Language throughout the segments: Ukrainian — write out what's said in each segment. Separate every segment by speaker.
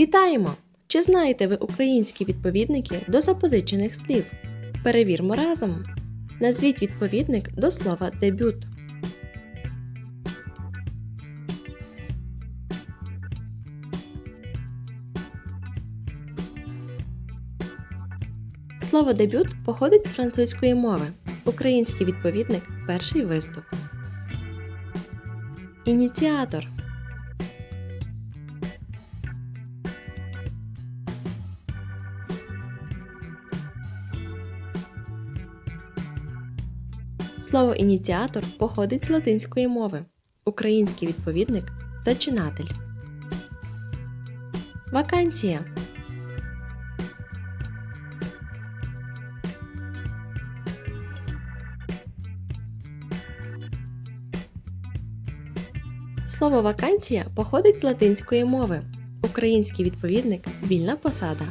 Speaker 1: Вітаємо! Чи знаєте ви українські відповідники до запозичених слів? Перевірмо разом. Назвіть відповідник до слова дебют. Слово дебют походить з французької мови. Український відповідник перший виступ. Ініціатор. Слово ініціатор походить з латинської мови. Український відповідник зачинатель. Вакансія. Слово вакансія походить з латинської мови. Український відповідник вільна посада.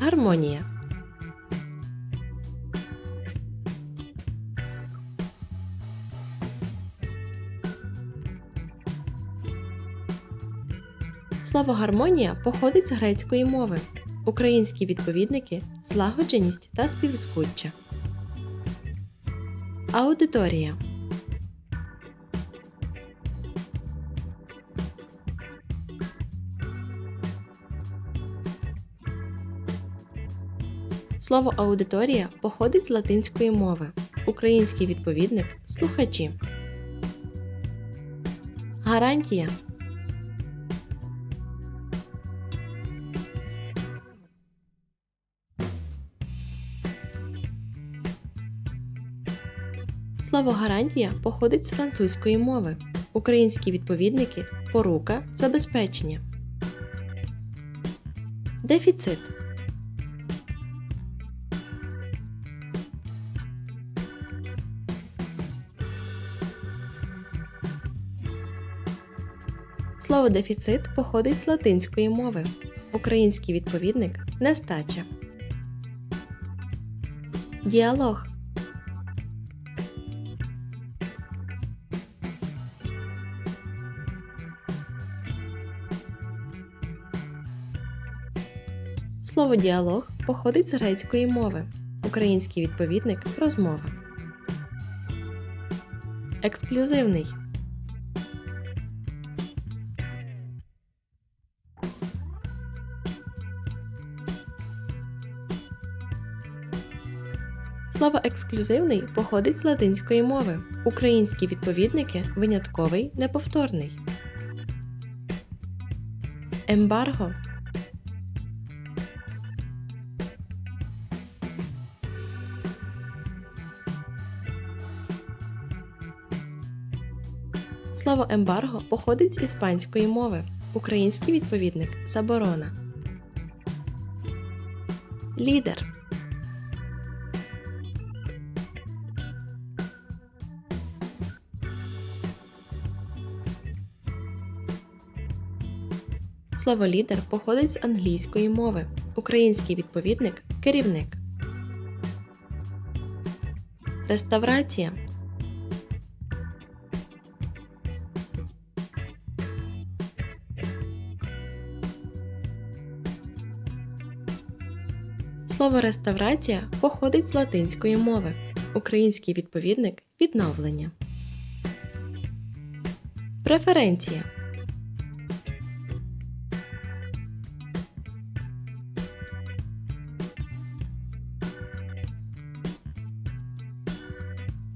Speaker 1: Гармонія. Слово гармонія походить з грецької мови. Українські відповідники злагодженість та співзвуччя. Аудиторія. Слово аудиторія походить з латинської мови. Український відповідник слухачі. Гарантія. Слово гарантія походить з французької мови. Українські відповідники порука забезпечення. Дефіцит. Слово дефіцит походить з латинської мови. Український відповідник нестача. Діалог. Слово діалог походить з грецької мови. Український відповідник розмова. Ексклюзивний. Слово ексклюзивний походить з латинської мови. Українські відповідники винятковий, неповторний. Ембарго. Слово ембарго походить з іспанської мови. Український відповідник заборона. Лідер. Слово лідер походить з англійської мови. Український відповідник керівник. Реставрація. Слово реставрація походить з латинської мови. Український відповідник відновлення. Преференція.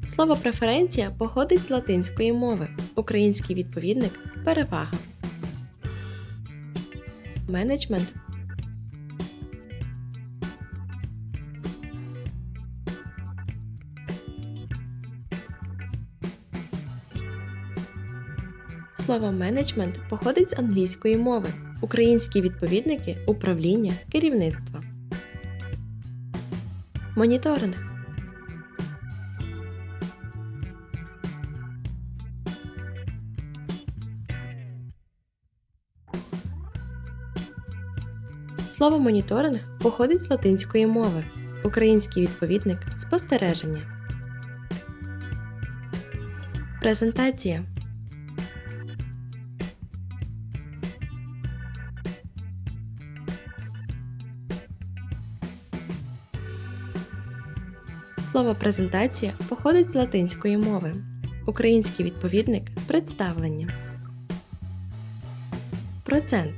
Speaker 1: Слово преференція походить з латинської мови. Український відповідник перевага. Менеджмент. Слово менеджмент походить з англійської мови. Українські відповідники управління, керівництва. Моніторинг. Слово моніторинг походить з латинської мови. Український відповідник спостереження. Презентація. Слово презентація походить з латинської мови. Український відповідник представлення. Процент.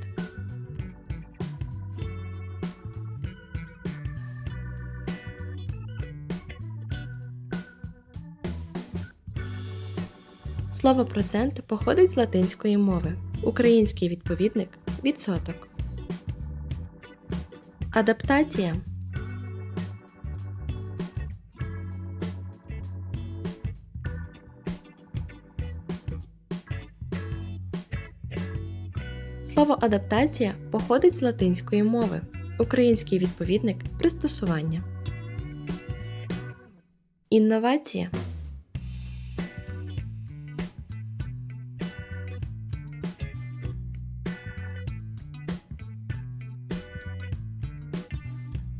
Speaker 1: Слово процент походить з латинської мови. Український відповідник відсоток. Адаптація. Слово адаптація походить з латинської мови. Український відповідник пристосування. Інновація.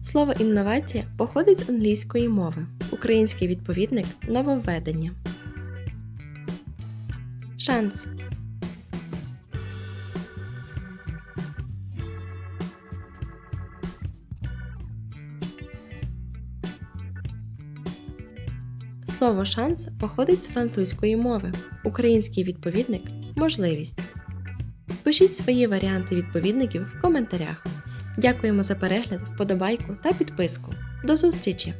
Speaker 1: Слово інновація походить з англійської мови. Український відповідник нововведення. Шанс. Слово шанс походить з французької мови. Український відповідник можливість. Пишіть свої варіанти відповідників в коментарях. Дякуємо за перегляд, вподобайку та підписку. До зустрічі!